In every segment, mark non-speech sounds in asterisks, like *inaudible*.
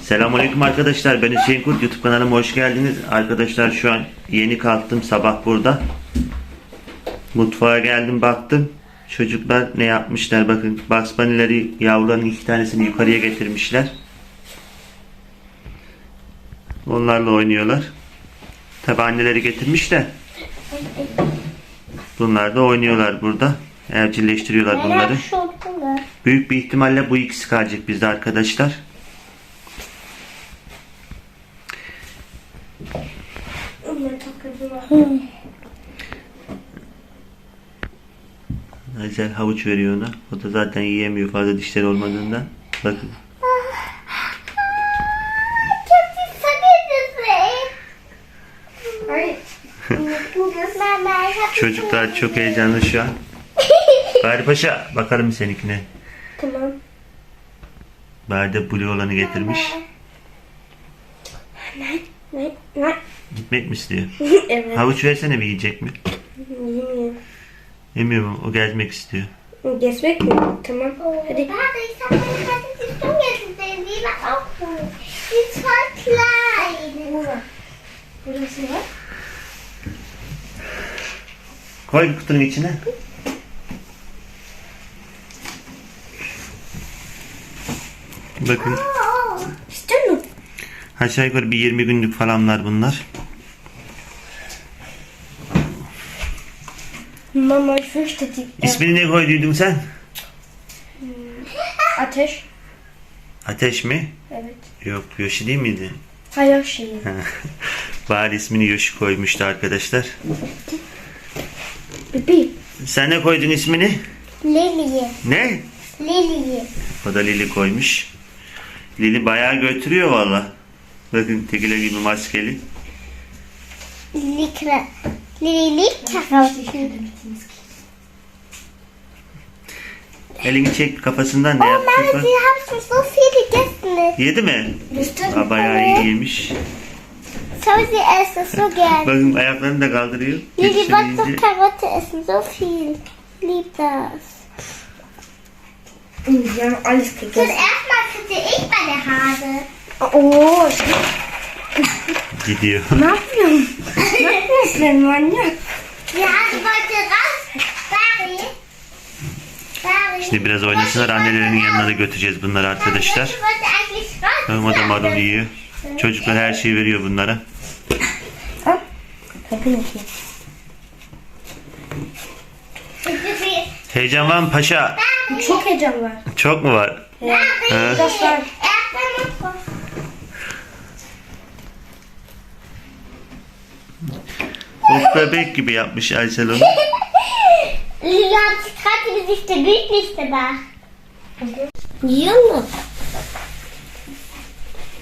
Selamünaleyküm arkadaşlar. Ben Hüseyin Kurt. YouTube kanalıma hoş geldiniz. Arkadaşlar şu an yeni kalktım. Sabah burada. Mutfağa geldim baktım. Çocuklar ne yapmışlar bakın. Bugs Bunny'leri yavruların iki tanesini yukarıya getirmişler. Onlarla oynuyorlar. Tabi anneleri getirmiş de. Bunlar da oynuyorlar burada. Evcilleştiriyorlar bunları. Büyük bir ihtimalle bu ikisi kalacak bizde arkadaşlar. Azel havuç veriyor ona. O da zaten yiyemiyor fazla dişleri olmadığından. Bakın. Çocuklar çok heyecanlı şu an. Bari Paşa bakalım seninkine. Tamam. Bari de blue olanı getirmiş. Ne? Ne? Gitmek mi istiyor? *laughs* evet. Havuç versene bir yiyecek mi? Yemiyor. Yemiyor mu? O gezmek istiyor. Gezmek mi? Tamam. Hadi. Klein. Burası var. Koy bir kutunun içine. Bakın Oh, İstiyor musun? aşağı yukarı bir 20 günlük falanlar bunlar. Mama fürchte die. İsmini ne koyduydun sen? Ateş. Ateş mi? Evet. Yok Yoshi değil miydi? Hayır şeyi. Bari ismini Yoshi koymuştu arkadaşlar. Bebi. Sen ne koydun ismini? Lilly. Ne? Lilly. O da Lili koymuş. Lili bayağı götürüyor valla. Bakın tekile gibi maskeli. Lilly Karotten. Elini çek kafasından ne Oh yaptı? Mama, bak. Sie haben so viel gegessen. Yedi mi? Aa, bayağı iyi yemiş. Schau, sie essen so gern. Bakın ayaklarını da kaldırıyor. Yetişini wollte doch yiyince- Karotte essen, so viel. Lieb das. Wir haben alles Zuerst gegessen. mal kriege ich meine Haare. Oo. Gidiyor. Ne yapıyorsun? ne yapıyorsun manyak? Şimdi biraz oynasınlar. Annelerinin yanına da götüreceğiz bunları arkadaşlar. Da marul yiyor. Çocuklar her şeyi veriyor bunlara. Heyecan var mı paşa? Çok heyecan var. Çok mu var? Barry. Ha? O bebek gibi yapmış Aysel onu. Hat gerade die Gesichter glücklich gemacht. Yiyor mu?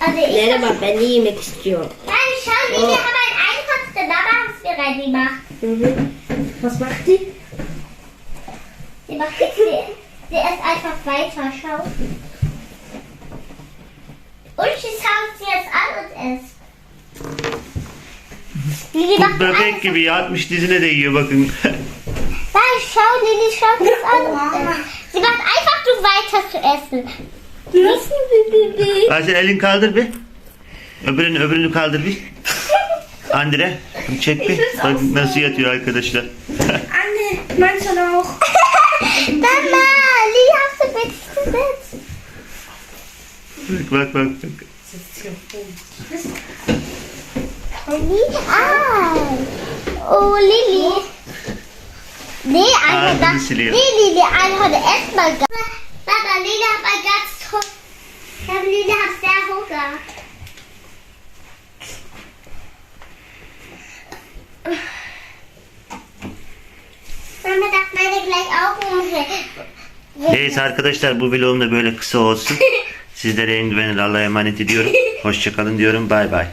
Also ich Merhaba ben de yemek istiyorum. Nein, schau, Lili hat einen Einkopf der Mama uns mir reingemacht. Hı hı. Was macht die? Sie macht nichts, sie, sie isst einfach weiter, schau. Und sie schaut sie jetzt an und isst. Lili Bu macht bebek gibi yatmış dizine de yiyor bakın. Nein, schau, Lili schaut das an. Sie macht einfach nur weiter zu essen. Nasıl bir bebek? Aysel elini kaldır bir. Öbürünü öbürünü kaldır bir. *laughs* Andre çek bir. Bakın nasıl yatıyor arkadaşlar. *laughs* Anne, meinst du auch? *laughs* Mama, Lili hast du bitte gesetzt. bak bak bak. bak. Lili, ah. Oh, Lili. Nee, Ah, einfach die das. leer. Nee, Lili, einfach erstmal. Baba, Lili hat mal ganz toll. Ja, Lili hat sehr Hunger. Mama darf meine gleich auch umdrehen. Neyse arkadaşlar bu vlogum da böyle kısa olsun. *laughs* Sizlere en güvenilir Allah'a emanet ediyorum. Hoşçakalın diyorum. Bay bay.